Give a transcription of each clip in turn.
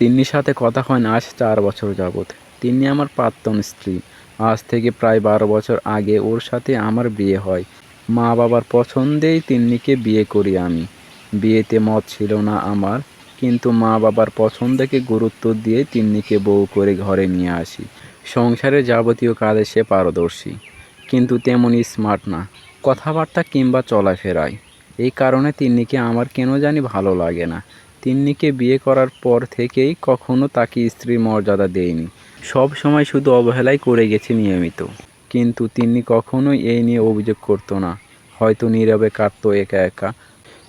তিন্নির সাথে কথা হয় না, আজ চার বছর যাবৎ। তিন্নি আমার প্রাক্তন স্ত্রী। আজ থেকে প্রায় বারো বছর আগে ওর সাথে আমার বিয়ে হয়। মা বাবার পছন্দেই তিন্নিকে বিয়ে করি আমি। বিয়েতে মত ছিল না আমার, কিন্তু মা বাবার পছন্দকে গুরুত্ব দিয়ে তিন্নিকে বউ করে ঘরে নিয়ে আসি। সংসারের যাবতীয় কাজে সে পারদর্শী, কিন্তু তেমন স্মার্ট না। কথাবার্তা কিংবা চলাফেরায়। এই কারণে তিন্নিকে আমার কেন জানি ভালো লাগে না। তিন্নিকে বিয়ে করার পর থেকেই কখনো তাকে স্ত্রীর মর্যাদা দেয়নি। সব সময় শুধু অবহেলাই করে গেছে নিয়মিত। কিন্তু তিন্নি কখনোই এই নিয়ে অভিযোগ করতো না। হয়তো নীরবে কাটতো একা একা।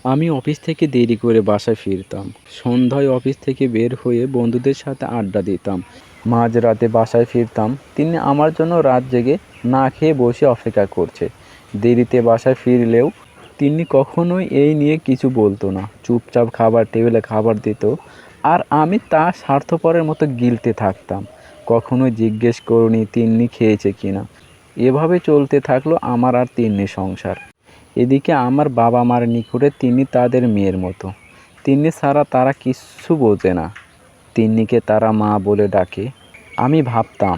আমি অফিস থেকে দেরি করে বাসায় ফিরতাম। সন্ধ্যায় অফিস থেকে বের হয়ে বন্ধুদের সাথে আড্ডা দিতাম। মাঝরাতে বাসায় ফিরতাম। তিনি আমার জন্য রাত জেগে না খেয়ে বসে অপেক্ষা করছে। দেরিতে বাসায় ফিরলেও তিনি কখনোই এই নিয়ে কিছু বলতো না। চুপচাপ খাবার টেবিলে খাবার দিত আর আমি তা স্বার্থপরের মতো গিলতে থাকতাম। কখনো জিজ্ঞেস করিনি, তিন্নি খেয়েছে কিনা। এভাবে চলতে থাকল আমার আর তিন্নি সংসার। এদিকে আমার বাবা মার নিকটে তিনি তাদের মেয়ের মতো। তিন্নি ছাড়া তারা কিচ্ছু বোঝে না। তিন্নিকে তারা মা বলে ডাকে। আমি ভাবতাম,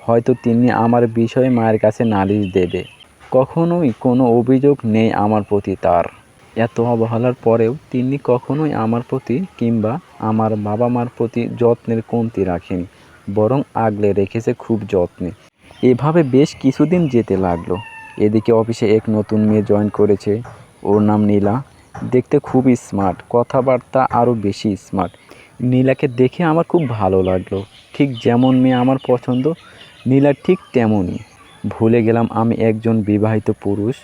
হয়তো তিনি আমার বিষয়ে মায়ের কাছে নালিশ দেবে। কখনোই কোনো অভিযোগ নেই আমার প্রতি তার। এত অবহেলার পরেও তিনি কখনোই আমার প্রতি কিংবা আমার বাবা মার প্রতি যত্নের কমতি রাখেনি, বরং আগলে রেখেছে খুব যত্নে। এভাবে বেশ কিছুদিন যেতে লাগল। এদিকে অফিসে এক নতুন মেয়ে জয়েন করেছে। ওর নাম নীলা। দেখতে খুবই স্মার্ট। কথাবার্তা আরও বেশি স্মার্ট। নীলাকে দেখে আমার খুব ভালো লাগল। ঠিক যেমন মেয়ে আমার পছন্দ নীলা ঠিক তেমনই। ভুলে গেলাম আমি একজন বিবাহিত পুরুষ।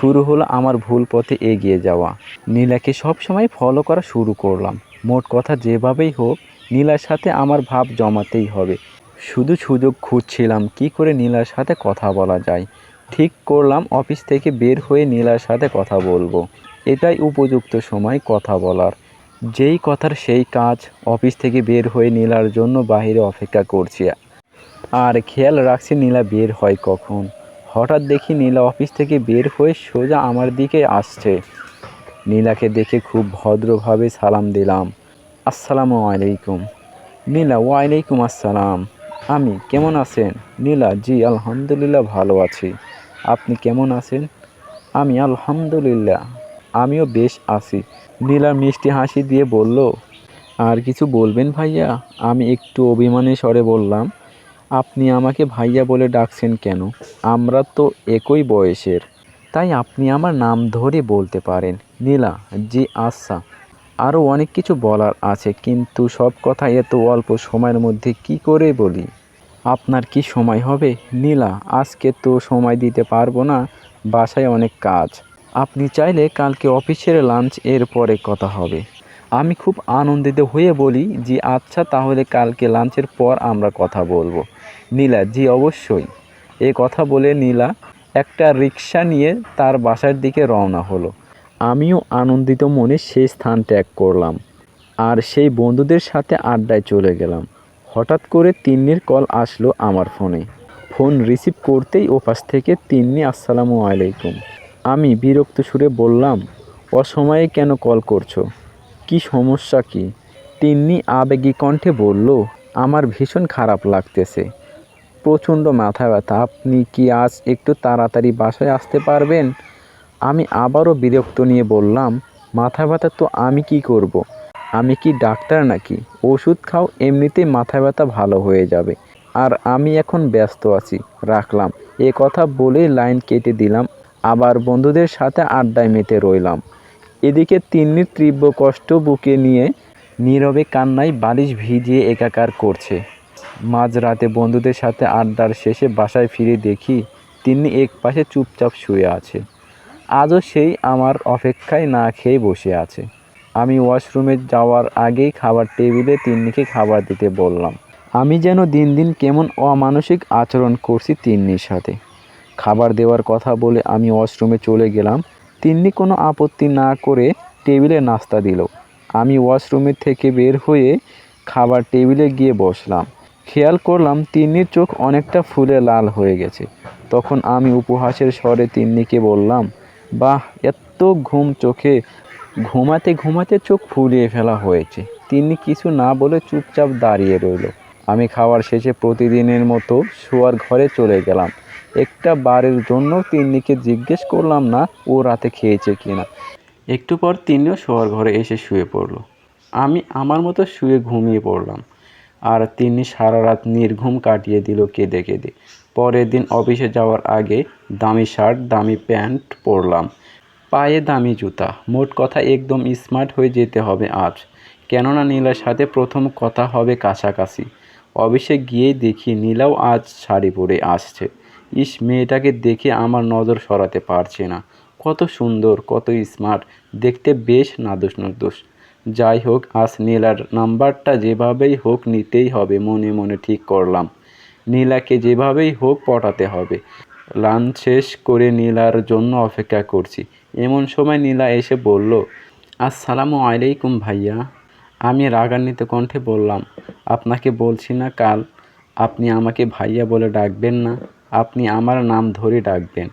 শুরু হলো আমার ভুল পথে এগিয়ে যাওয়া। নীলাকে সবসময় ফলো করা শুরু করলাম। মোট কথা যেভাবেই হোক, নীলার সাথে আমার ভাব জমাতেই হবে। শুধু সুযোগ খুঁজছিলাম কি করে নীলার সাথে কথা বলা যায়। ঠিক করলাম অফিস থেকে বের হয়ে নীলার সাথে কথা বলব। এটাই উপযুক্ত সময় কথা বলার। যেই কথার সেই কাজ অফিস থেকে বের হয়ে নীলার জন্য বাইরে অপেক্ষা করছি। আর খেয়াল রাখছি নীলা বের হয় কখন। হঠাৎ দেখি নীলা অফিস থেকে বের হয়ে সোজা আমার দিকে আসছে। নীলাকে দেখে খুব ভদ্রভাবে সালাম দিলাম। আসসালামু আলাইকুম। নীলা, ওয়ালাইকুম আসসালাম। আমি কেমন আছেন? নীলা, জি, আলহামদুলিল্লাহ ভালো আছি। আপনি কেমন আছেন? আমি আলহামদুলিল্লাহ, আমিও বেশ আছি। নীলা মিষ্টি হাসি দিয়ে বলল, আর কিছু বলবেন ভাইয়া? আমি একটু অভিমানী স্বরে বললাম আপনি আমাকে ভাইয়া বলে ডাকছেন কেন? আমরা তো একই বয়সের। তাই আপনি আমার নাম ধরে বলতে পারেন। নীলা, জি আচ্ছা। আরও অনেক কিছু বলার আছে, কিন্তু সব কথা এত অল্প সময়ের মধ্যে কি করে বলি? আপনার কি সময় হবে? নীলা, আজকে তো সময় দিতে পারব না। বাসায় অনেক কাজ। আপনি চাইলে কালকে অফিসের লাঞ্চ এর পরে কথা হবে। আমি খুব আনন্দিত হয়ে বলি যে আচ্ছা তাহলে কালকে লাঞ্চের পর আমরা কথা বলব। নীলা, জি অবশ্যই। এ কথা বলে নীলা একটা রিক্সা নিয়ে তার বাসার দিকে রওনা হলো। আমিও আনন্দিত মনে সেই স্থান ত্যাগ করলাম আর সেই বন্ধুদের সাথে আড্ডায় চলে গেলাম। হঠাৎ করে তিন্নির কল আসলো আমার ফোনে। ফোন রিসিভ করতেই ওপাশ থেকে তিন্নি, আসসালামু আলাইকুম। আমি বিরক্ত সুরে বললাম, অসময়ে কেন কল করছ? কি সমস্যা কি? তিন্নি আবেগী কণ্ঠে বলল, আমার ভীষণ খারাপ লাগতেছে। প্রচণ্ড মাথা ব্যথা। আপনি কি আজ একটু তাড়াতাড়ি বাসায় আসতে পারবেন? আমি আবারও বিরক্ত নিয়ে বললাম, মাথা ব্যথা তো আমি কি করব। আমি কি ডাক্তার নাকি? ওষুধ খাও, এমনিতেই মাথা ব্যথা ভালো হয়ে যাবে। আর আমি এখন ব্যস্ত আছি, রাখলাম। এ কথা বলেই লাইন কেটে দিলাম। আবার বন্ধুদের সাথে আড্ডায় মেতে রইলাম। এদিকে তিন্নির তীব্র কষ্ট বুকে নিয়ে নীরবে কান্নায় বালিশ ভিজিয়ে একাকার করছে। মাঝরাতে বন্ধুদের সাথে আড্ডার শেষে বাসায় ফিরে দেখি তিনি এক পাশে চুপচাপ শুয়ে আছে। আজও সেই আমার অপেক্ষায় না খেয়ে বসে আছে। আমি ওয়াশরুমে যাওয়ার আগেই খাবার টেবিলে তিন্নিকে খাবার দিতে বললাম, আমি যেন দিন দিন কেমন অমানসিক আচরণ করছি তিন্নির সাথে। খাবার দেওয়ার কথা বলে আমি ওয়াশরুমে চলে গেলাম তিন্নি কোনো আপত্তি না করে টেবিলে নাস্তা দিল। আমি ওয়াশরুমের থেকে বের হয়ে খাবার টেবিলে গিয়ে বসলাম। খেয়াল করলাম তিন্নির চোখ অনেকটা ফুলে লাল হয়ে গেছে। তখন আমি উপহাসের স্বরে তিন্নিকে বললাম, বাহ, এত ঘুম চোখে, ঘুমাতে ঘুমাতে চোখ ফুলিয়ে ফেলা হয়েছে। তিন্নি কিছু না বলে চুপচাপ দাঁড়িয়ে রইল। আমি খাওয়ার শেষে প্রতিদিনের মতো শোয়ার ঘরে চলে গেলাম। একটা বারের জন্য তিন্নিকে জিজ্ঞেস করলাম না ও রাতে খেয়েছে কিনা। একটু পর তিনিও শোয়ার ঘরে এসে শুয়ে পড়ল। আমি আমার মতো শুয়ে ঘুমিয়ে পড়লাম আর তিনি সারা রাত নির্ঘুম কাটিয়ে দিল কেঁদে কেঁদে। পরের দিন অফিসে যাওয়ার আগে দামি শার্ট, দামি প্যান্ট পরলাম। পায়ে দামি জুতা, মোট কথা একদম স্মার্ট হয়ে যেতে হবে আজ। কেননা নীলার সাথে প্রথম কথা হবে কাছাকাছি। অফিসে গিয়েই দেখি নীলাও আজ শাড়ি পরে আসছে। ইস, মেয়েটাকে দেখে আমার নজর সরাতে পারছে না। কত সুন্দর, কত স্মার্ট দেখতে বেশ নাদুস নাদুস যাই হোক, আজ নীলার নাম্বারটা যেভাবেই হোক নিতেই হবে, মনে মনে ঠিক করলাম। নীলাকে যেভাবেই হোক পটাতে হবে। লাঞ্চ শেষ করে নীলার জন্য অপেক্ষা করছি। এমন সময় নীলা এসে বলল, আসসালামু আলাইকুম ভাইয়া। আমি রাগান্বিত কণ্ঠে বললাম, আপনাকে বলছি না কাল, আপনি আমাকে ভাইয়া বলে ডাকবেন না, আপনি আমার নাম ধরে ডাকবেন।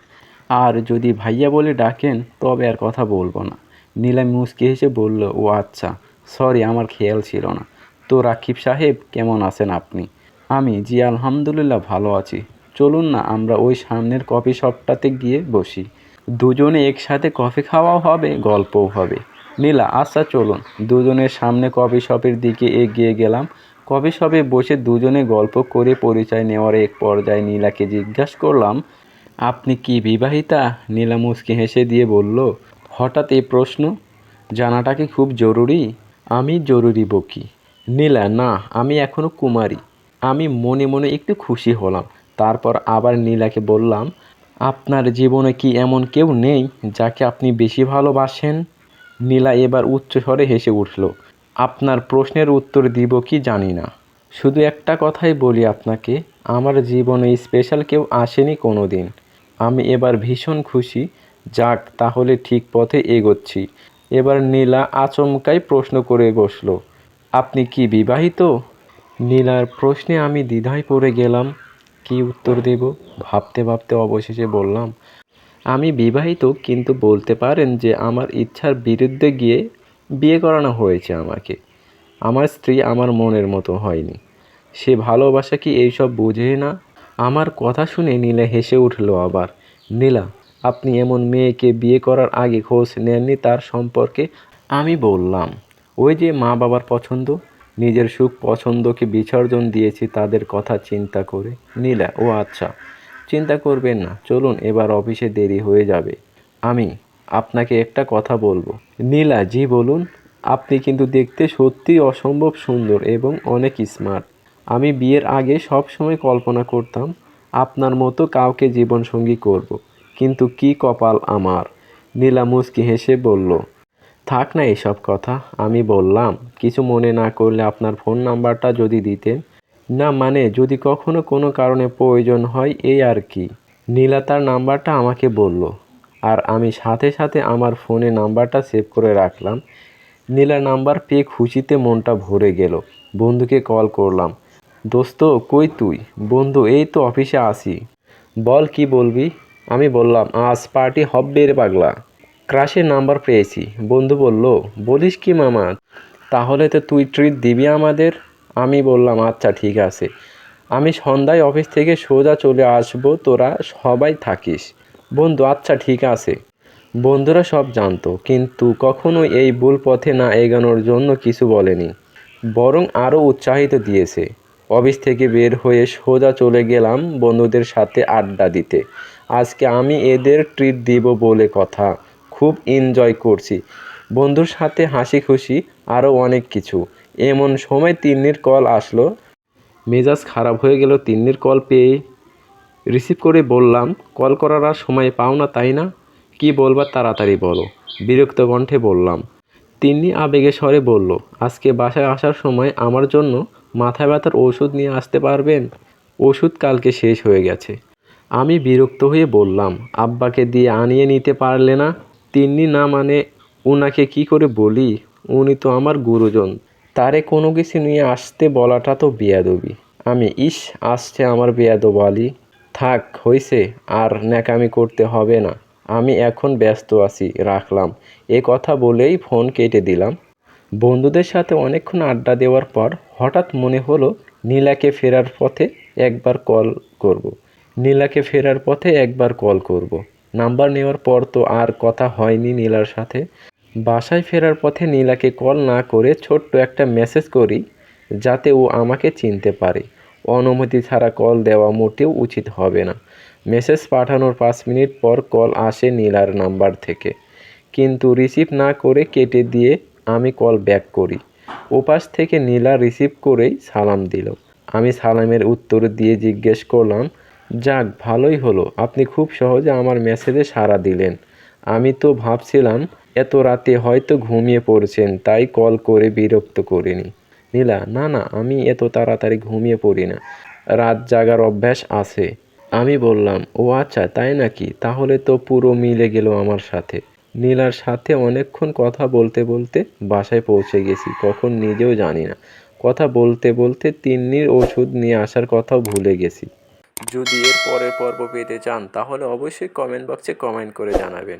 আর যদি ভাইয়া বলে ডাকেন, তবে আর কথা বলব না। নীলা মুচকি হেসে বলল, ও আচ্ছা সরি, আমার খেয়াল ছিল না। তো রাকিব সাহেব, কেমন আছেন আপনি? আমি জি, আলহামদুলিল্লাহ ভালো আছি। চলুন না, আমরা ওই সামনের কফি শপটাতে গিয়ে বসি। দুজনে একসাথে কফি খাওয়াও হবে, গল্পও হবে। নীলা আচ্ছা চলুন, দুজনের সামনে কফি শপের দিকে এগিয়ে গেলাম। কফি শপে বসে দুজনে গল্প করে পরিচয় নেওয়ার এক পর্যায়ে নীলাকে জিজ্ঞাসা করলাম, আপনি কি বিবাহিতা? নীলা মুচকি হেসে দিয়ে বলল, হঠাৎ এই প্রশ্ন, জানাটা কি খুব জরুরি? আমি জরুরি, বকি। নীলা, না, আমি এখনও কুমারী। আমি মনে মনে একটু খুশি হলাম। তারপর আবার নীলাকে বললাম, আপনার জীবনে কি এমন কেউ নেই যাকে আপনি বেশি ভালোবাসেন? নীলা এবার উচ্চস্বরে হেসে উঠল, আপনার প্রশ্নের উত্তর দিব কি জানি না। শুধু একটা কথাই বলি আপনাকে, আমার জীবনে স্পেশাল কেউ আসেনি কোনো দিন আমি এবার ভীষণ খুশি। যাক, তাহলে ঠিক পথে এগোচ্ছি। এবার নীলা আচমকাই প্রশ্ন করে বসল, আপনি কি বিবাহিত? নীলার প্রশ্নে আমি দ্বিধায় পড়ে গেলাম, কি উত্তর দেব? ভাবতে ভাবতে অবশেষে বললাম আমি বিবাহিত, কিন্তু বলতে পারেন যে আমার ইচ্ছার বিরুদ্ধে গিয়ে বিয়ে করানো হয়েছে আমাকে। আমার স্ত্রী আমার মনের মতো হয়নি। সে ভালোবাসা কি এইসব বোঝে না? আমার কথা শুনে নীলা হেসে উঠল আবার। নীলা, আপনি এমন মেয়েকে বিয়ে করার আগে খোঁজ নেননি তার সম্পর্কে? আমি বললাম, ওই যে মা বাবার পছন্দ? নিজের সুখ পছন্দকে বিসর্জন দিয়েছি তাদের কথা চিন্তা করে। নীলা, ও আচ্ছা। চিন্তা করবেন না, চলুন এবার অফিসে দেরি হয়ে যাবে। আমি আপনাকে একটা কথা বলব। নীলা জি বলুন, আপনি কিন্তু দেখতে সত্যি অসম্ভব সুন্দর এবং অনেক স্মার্ট আমি বিয়ের আগে সব সময় কল্পনা করতাম, আপনার মতো কাউকে জীবনসঙ্গী করব। কিন্তু কি কপাল আমার? নীলা মুচকি হেসে বলল, থাক না এসব কথা। আমি বললাম, কিছু মনে না করলে আপনার ফোন নাম্বারটা যদি দিতেন না মানে যদি কখনো কোনো কারণে প্রয়োজন হয়, এই আর কি। নীলা তার নাম্বারটা আমাকে বলল, আর আমি সাথে সাথে আমার ফোনে নাম্বারটা সেভ করে রাখলাম। নীলা নাম্বার পেয়ে খুশিতে মনটা ভরে গেল। বন্ধুকে কল করলাম, দোস্ত, কই তুই? বন্ধু, এই তো অফিসে আসি। বল, কি বলবি? আমি বললাম, আজ পার্টি হবে রে পাগলা। ক্রাশের নাম্বার পেয়েছি। বন্ধু বলল, বলিস কি মামা, তাহলে তো তুই ট্রিট দিবি আমাদের? আমি বললাম আচ্ছা ঠিক আছে। আমি সন্ধ্যায় অফিস থেকে সোজা চলে আসব, তোরা সবাই থাকিস। বন্ধু আচ্ছা ঠিক আছে। বন্ধুরা সব জানতো, কিন্তু কখনো এই ভুল পথে না এগোনোর জন্য কিছু বলেনি, বরং আরও উৎসাহিত দিয়েছে। অফিস থেকে বের হয়ে সোজা চলে গেলাম বন্ধুদের সাথে আড্ডা দিতে। আজকে আমি এদের ট্রিট দিব বলে কথা, খুব এনজয় করছি। বন্ধুর সাথে হাসি খুশি আরও অনেক কিছু। এমন সময় তিন্নির কল আসলো। মেজাজ খারাপ হয়ে গেল তিন্নির কল পেয়ে। রিসিভ করে বললাম, কল করার আর সময় পাও না, তাই না? কি বলবার তাড়াতাড়ি বলো। বিরক্ত কণ্ঠে বললাম। তিন্নি আবেগে স্বরে বলল, আজকে বাসায় আসার সময় আমার জন্য মাথা ব্যথার ওষুধ নিয়ে আসতে পারবেন? ওষুধ কালকে শেষ হয়ে গেছে। আমি বিরক্ত হয়ে বললাম, আব্বাকে দিয়ে আনিয়ে নিতে পারলে না? তিন্নি না মানে উনাকে কি করে বলি? উনি তো আমার গুরুজন। তারে কোনো কিছু নিয়ে আসতে বলাটা তো বেয়াদবি। আমি, ইস, আসছে আমার বেয়াদব আলী থাক, হইছে, আর ন্যাকামি করতে হবে না। আমি এখন ব্যস্ত আছি, রাখলাম। এ কথা বলেই ফোন কেটে দিলাম। বন্ধুদের সাথে অনেকক্ষণ আড্ডা দেওয়ার পর হঠাৎ মনে হলো নীলাকে ফেরার পথে একবার কল করব। নীলাকে ফেরার পথে একবার কল করব। নাম্বার নেওয়ার পর তো আর কথা হয়নি নীলার সাথে। বাসায় ফেরার পথে নীলাকে কল না করে ছোট্ট একটা মেসেজ করি যাতে ও আমাকে চিনতে পারে। অনুমতি ছাড়া কল দেওয়া মোটেও উচিত হবে না। মেসেজ পাঠানোর পাঁচ মিনিট পর কল আসে নীলার নাম্বার থেকে। কিন্তু রিসিভ না করে কেটে দিয়ে আমি কল ব্যাক করি। ওপাশ থেকে নীলা রিসিভ করেই সালাম দিল। আমি সালামের উত্তর দিয়ে জিজ্ঞেস করলাম, যাক, ভালোই হলো। আপনি খুব সহজে আমার মেসেজে সাড়া দিলেন। আমি তো ভাবছিলাম, এত রাতে হয়তো ঘুমিয়ে পড়ছেন, তাই কল করে বিরক্ত করিনি। নীলা, না না, আমি এত তাড়াতাড়ি ঘুমিয়ে পড়ি না। রাত জাগার অভ্যাস আছে। আমি বললাম, ও আচ্ছা তাই নাকি? তাহলে তো পুরো মিলে গেল আমার সাথে। নীলার সাথে অনেকক্ষণ কথা বলতে বলতে বাসায় পৌঁছে গেছি, কখন নিজেও জানি না। কথা বলতে বলতে তিন্নির ওষুধ নিয়ে আসার কথাও ভুলে গেছি। যদি এর পরের পর্ব পেতে চান তাহলে অবশ্যই কমেন্ট বক্সে কমেন্ট করে জানাবেন।